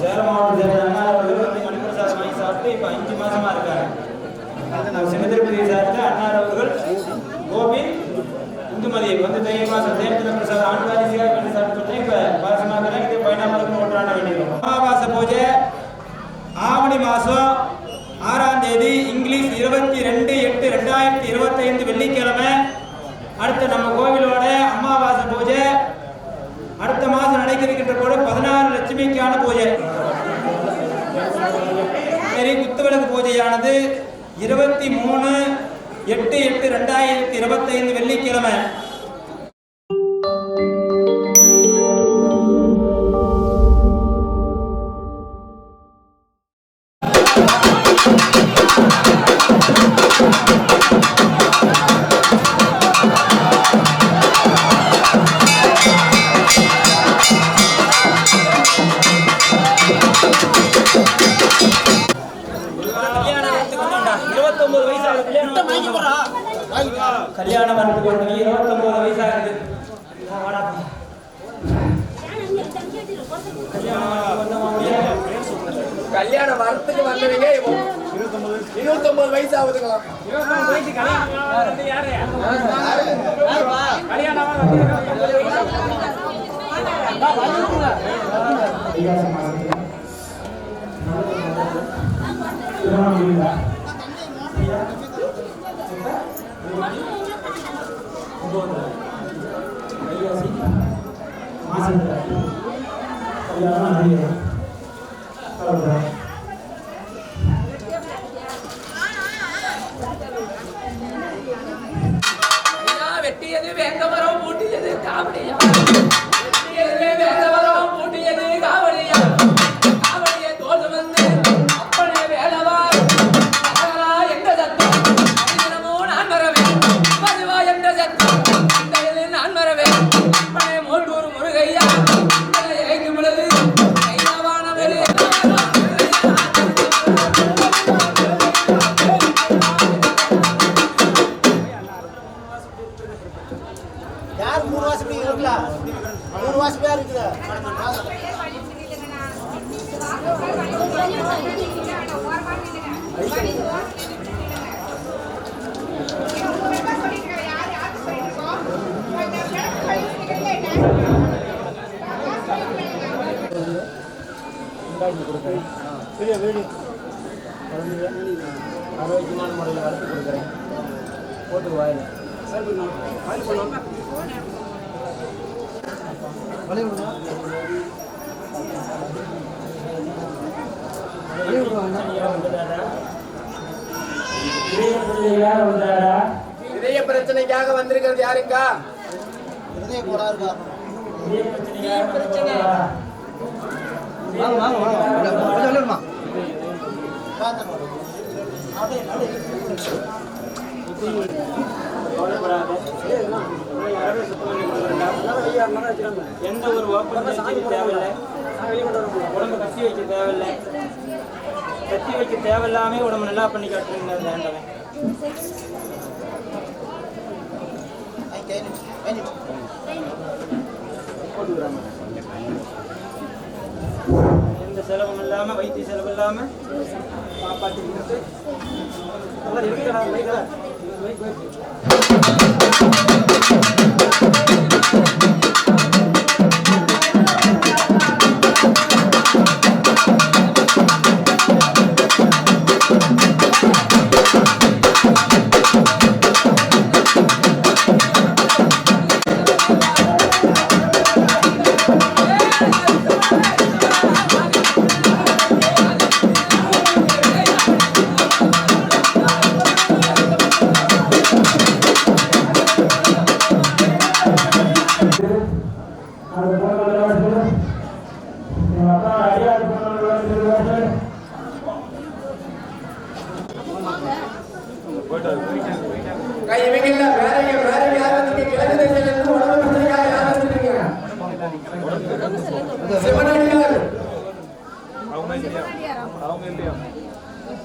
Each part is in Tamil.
சேலம் மாவட்ட சேர்ந்த அண்ணா அவர்கள் வந்து வாங்கி சாப்பிட்டு இப்போ அஞ்சு மாசமா இருக்காங்க சின்னத்திருப்பதி சார்ந்த அண்ணா அவர்கள் கோபி இந்துமதி வந்து தை மாசம் தேவத்திர பிரசாத் ஆண்டு வாரிசியாக பண்ணி சாப்பிட்டு இப்போ பாசமாக இது பைனாமலுக்கு ஒன்றாட வேண்டியிருக்கும் அமாவாச பூஜை ஆவணி மாதம் ஆறாம் தேதி இங்கிலீஷ் இருபத்தி ரெண்டு எட்டு ரெண்டாயிரத்தி இருபத்தைந்து வெள்ளிக்கிழமை அடுத்து நம்ம கோவிலோட அமாவாசை பூஜை. அடுத்த மாதம் நடைபெறுகின்ற கூட பதினாறு லட்சுமிக்கான பூஜை. சரி குத்துவிளக்கு பூஜையானது இருபத்தி மூணு எட்டு எட்டு ரெண்டாயிரத்தி இருபத்தைந்து வெள்ளிக்கிழமை. இருபத்தொன்பது வயசு ஆகுதுங்களா ஐயாசம் பெரிய வீடு குழந்தைங்க ஆரோக்கியமான முறையில் வளர்த்து கொடுக்குறேன் போட்டு வாயில் இதய பிரச்சனைக்காக வந்திருக்கிறது யாருக்கா இருதய கோளாறு காரணம் வாங்க வாங்க வாங்க. எந்த ஒரு ஓப்பன் தேவையில்லை உடம்பு கத்தி வைக்க தேவையில்லை. கத்தி வைக்க தேவையில்லாம உடம்பு நல்லா பண்ணி காட்டுறீங்க அந்த ஆண்டவன். எந்த செலவும் இல்லாம வைத்திய செலவு இல்லாம காப்பாற்றிக்கிட்டு நல்லா இருக்குடா,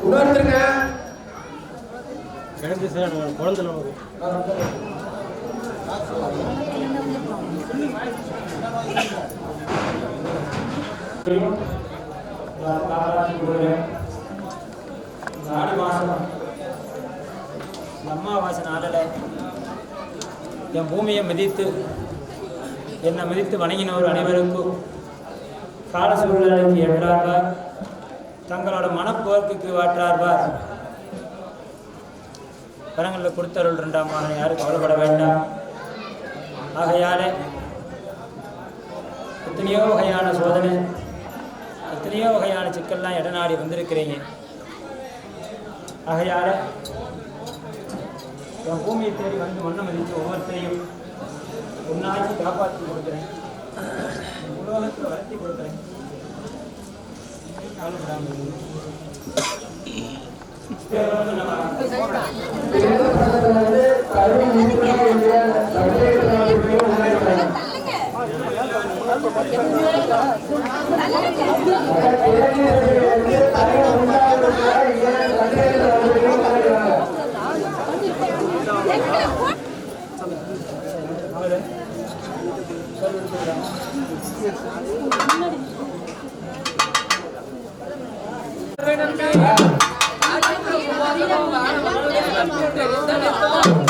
இன்னொருத்தருங்க கிடந்து சார் குழந்தை அம்மாவாசை நாளில் என் பூமியை மிதித்து என்னை மிதித்து வணங்கினவர் அனைவருக்கும் கால சூழ்நிலைக்கு ஏற்றார்வார் தங்களோட மனப்போக்குக்கு வாற்றார்வார். பணங்களில் கொடுத்தருள் ரெண்டாம் மாதம் யாரும் கவலைப்பட வேண்டாம். ஆகையாலே எத்தனையோ வகையான சோதனை எத்தனையோ வகையான சிக்கல்லாம் இடநாடி வந்திருக்கிறீங்க? ஆகையால என் பூமியை தேடி வந்து மண்ணை மதித்து ஒவ்வொருத்தரையும் ஒன்றாச்சு காப்பாற்றி கொடுக்குறேன். உலகத்தில் வளர்த்தி கொடுக்குறேன். கவலைப்படாமல் இருங்க. அவரு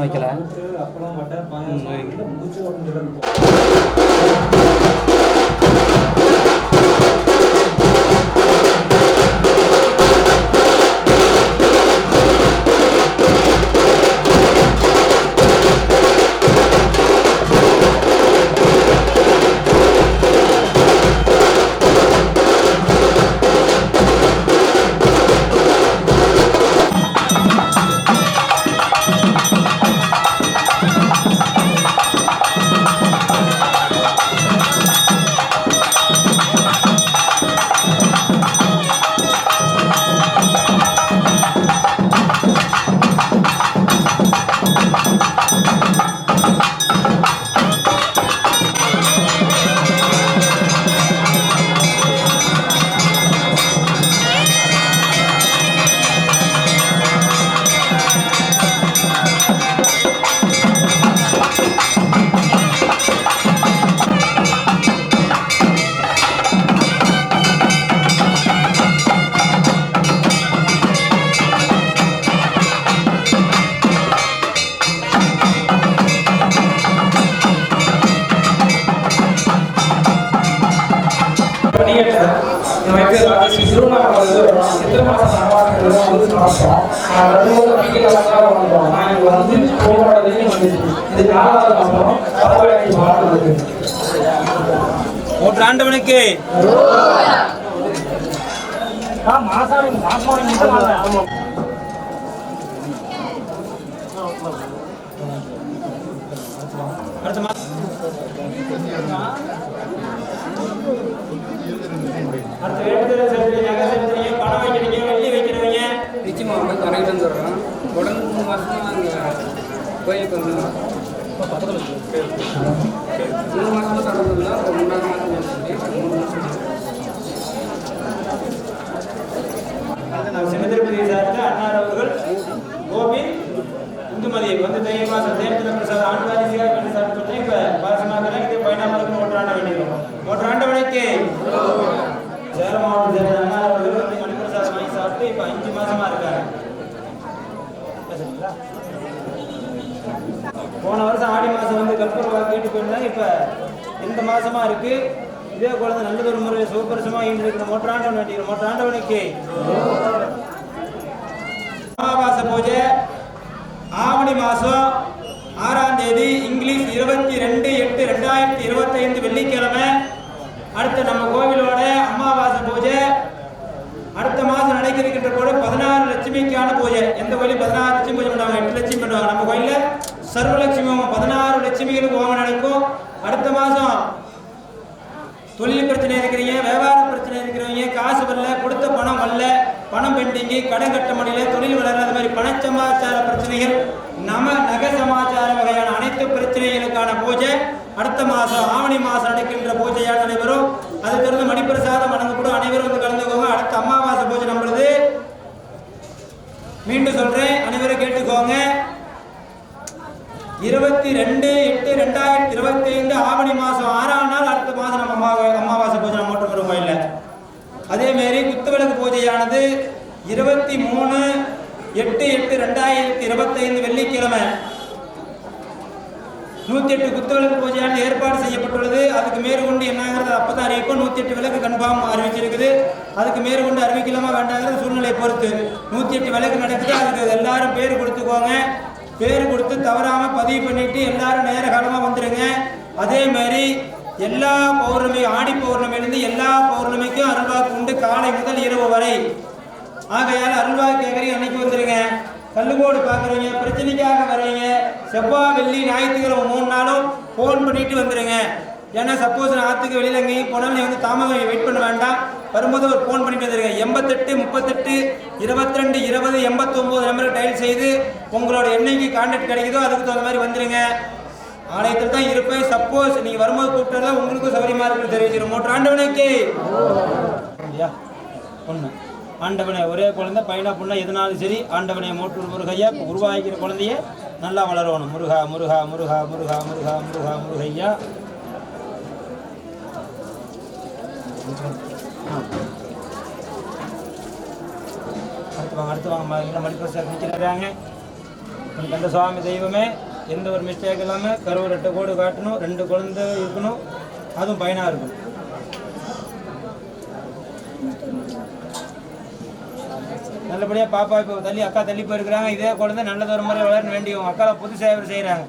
வைக்கல. மூன்றாண்டவனுக்கு அடுத்த மாசம் அடுத்த வேண்டுதலை செலுத்துறீங்க, நகை வாங்கி வரோம் தொடர்ந்து மூணு வருஷமாக வாங்கி கோயிலுக்கு வந்தோம். மூணு மாதமாக தொடர்ந்து இருந்தோம் ஒரு மூணாவது மாதம் வந்துச்சு மூணு மாதம் சிவதிருப்பதி சார்ந்த அன்னார் அவர்கள் கோபி இந்துமதி வந்து தெய்வமாக தேர்தல் பிரசாத் ஆண்டு போன வருஷம் ஆடி மாதம் வந்து கற்பூரவா கேட்டு போயிருந்தாங்க இப்போ இந்த மாதமாக இருக்கு. இதே போல குழந்தை நல்லதொரு முறை சிவபரிசமா இருக்கிற மோட்டாண்டவன் வேண்டிய மோட்டாண்டவனுக்கு அமாவாசை பூஜை ஆவணி மாதம் ஆறாம் தேதி இங்கிலீஷ் இருபத்தி ரெண்டு எட்டு ரெண்டாயிரத்தி இருபத்தைந்து வெள்ளிக்கிழமை. அடுத்த நம்ம கோவிலோட அமாவாசை பூஜை. அடுத்த மாதம் நடக்க இருக்கின்ற போது பதினாறு லட்சுமிக்கான பூஜை. எந்த கோயிலும் பதினாறு லட்சம் பூஜை பண்ணுவாங்க. எட்டு லட்சுமி பண்ணுவாங்க. நம்ம கோயிலில் சர்வலட்சுமி ஹோமம் பதினாறு லட்சுமிகளுக்கு ஹோமம் நடக்கும். அடுத்த மாதம் தொழில் பிரச்சனை இருக்கிறீங்க வியாபார பிரச்சனை இருக்கிறவங்க காசு வரல கொடுத்த பணம் வரல பணம் பெண்டிங்கு கடன் கட்ட முடியல தொழில் வளர அது மாதிரி பண சமாச்சார பிரச்சனைகள் நம நக சமாச்சார வகையான அனைத்து பிரச்சனைகளுக்கான பூஜை. அடுத்த மாதம் ஆவணி மாதம் நடக்கின்ற பூஜையாக அனைவரும் அது தொடர்ந்து மணிப்பிரசாதம் வழங்கப்படும் அனைவரும் வந்து கலந்துக்கோங்க. அடுத்த அமாவாசை பூஜை நம்மளுது மீண்டும் சொல்றேன். அனைவரும் கேட்டுக்கோங்க. இருபத்தி ரெண்டு எட்டு ரெண்டாயிரத்தி இருபத்தி ஐந்து ஆவணி மாதம் ஆறாம் நாள் அடுத்த மாதம் நம்ம அம்மா அமாவாசை பூஜை நம்ம மட்டும் வருமா இல்லை? அதே மாதிரி குத்துவிளக்கு பூஜையானது இருபத்தி மூணு எட்டு எட்டு ரெண்டாயிரத்தி இருபத்தைந்து வெள்ளிக்கிழமை. நூத்தி எட்டு குத்துவிளக்கு பூஜையானது ஏற்பாடு செய்யப்பட்டுள்ளது. அதுக்கு மேற்கொண்டு என்னங்கிறது அப்பதான் அறிவிப்போம். நூத்தி எட்டு விளக்கு கன்ஃபார்ம் அறிவிச்சிருக்குது. அதுக்கு மேற்கொண்டு அறிவிக்கலாமா வேண்டாங்கிறது சூழ்நிலை பொறுத்து நூத்தி எட்டு விளக்கு நடக்குது. அதுக்கு எல்லாரும் பேர் கொடுத்துக்கோங்க. பேர் கொடுத்து தவறாம பதிவு பண்ணிட்டு எல்லாரும் நேர காலமா வந்துருங்க. அதே மாதிரி எல்லா பௌர்ணமி ஆடி பௌர்ணமியிலிருந்து எல்லா பௌர்ணமிக்கும் அருள்வாக்கு உண்டு காலை முதல் இரவு வரை. ஆகையால் அருள்வாக்கு கேட்குறீங்க அன்னைக்கு வந்துருங்க. கல்லுகோடு பார்க்குறீங்க பிரச்சனைக்காக வர்றீங்க. செவ்வாய் வெள்ளி ஞாயிற்றுக்கிழமை மூணு நாளும் ஃபோன் பண்ணிட்டு வந்துருங்க. ஏன்னா சப்போஸ் நான் ஆற்றுக்கு வெளியில் எங்கேயும் போனாலும் நீ வந்து தாமதம் வெயிட் பண்ண வேண்டாம். வரும்போது ஒரு ஃபோன் பண்ணிட்டு வந்துருங்க எண்பத்தெட்டு முப்பத்தெட்டு இருபத்தி ரெண்டு இருபது எண்பத்தொம்போது நம்பருக்கு டயல் செய்து உங்களோட என்னைக்கு கான்டாக்ட் கிடைக்குதோ அதுக்கு தகுந்த மாதிரி வந்துடுங்க ஆலயத்தில் தான் இருப்பேன். சப்போஸ் நீங்கள் வரும்போது கூப்பிட்டா உங்களுக்கும் சௌரியமாக இருக்குன்னு தெரிவிச்சிடும் மோட்டர் ஆண்டவனுக்கு. ஒன்று ஆண்டவனை ஒரே குழந்தை பையனா பொண்ணா எதுனாலும் சரி ஆண்டவனே மோட்டூர் முருகையா உருவாகிக்கிற குழந்தைய நல்லா வளரணும். முருகா முருகா முருகா முருகா முருகா முருகா முருகையா. அடுத்து வாங்க அடுத்து வாங்க இன்னும் மணிப்பூர் சார் நிற்கிறாங்க. எனக்கு அந்த சுவாமி தெய்வமே எந்த ஒரு மிஸ்டேக் இல்லாமல் கருவு ரெட்டை கோடு காட்டணும் ரெண்டு குழந்தை இருக்கணும் அதுவும் பயனாக இருக்கும். நல்லபடியாக பாப்பா இப்போ தள்ளி அக்கா தள்ளி போயிருக்கிறாங்க. இதே குழந்தை நல்லதொரு முறை வளரணும் வேண்டியவங்க அக்காவை புது சேவை செய்கிறாங்க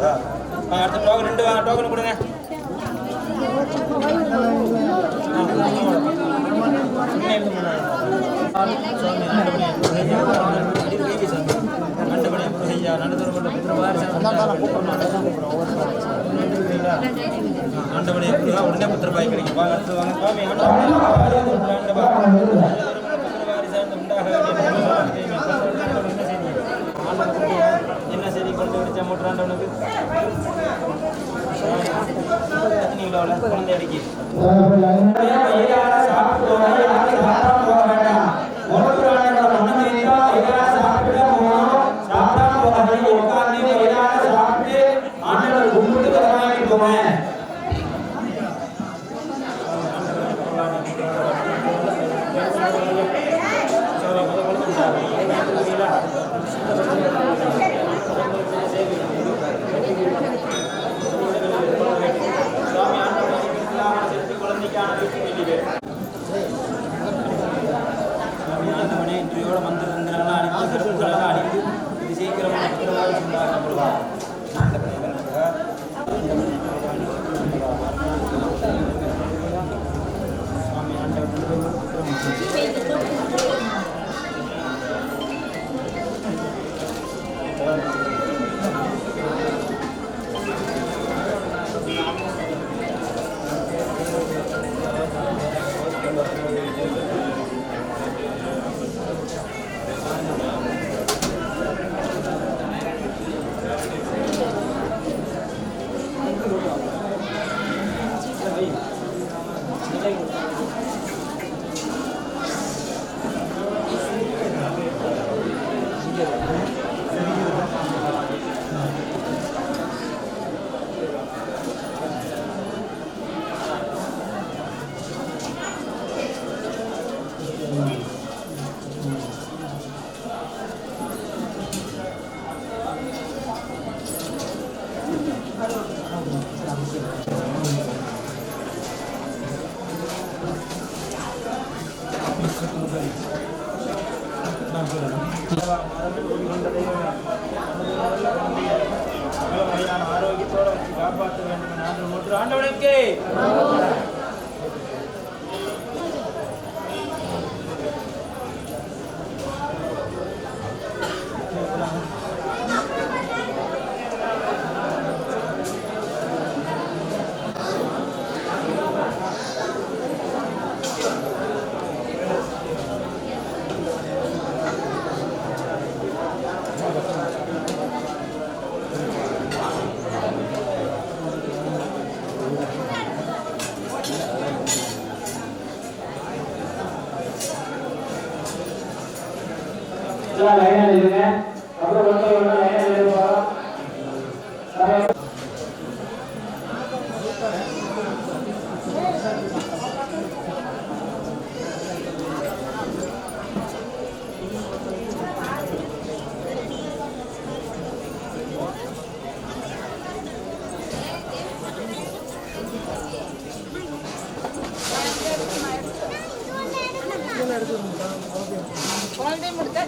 அடுத்த டோக்கன் ரெண்டு டோக்கன் கொடுங்க ஆண்டவனே முருகா உடனே கிடைக்கும் அடுத்து வாங்க சுவாமி ஆண்டவனே என்ன செய்தி கொண்டு விடுச்ச மூன்றாண்டவனுக்கு குழந்தை அடிக்கி எல்லாம் லைனா நில்லுங்க. அப்புறம் ஒருத்தர்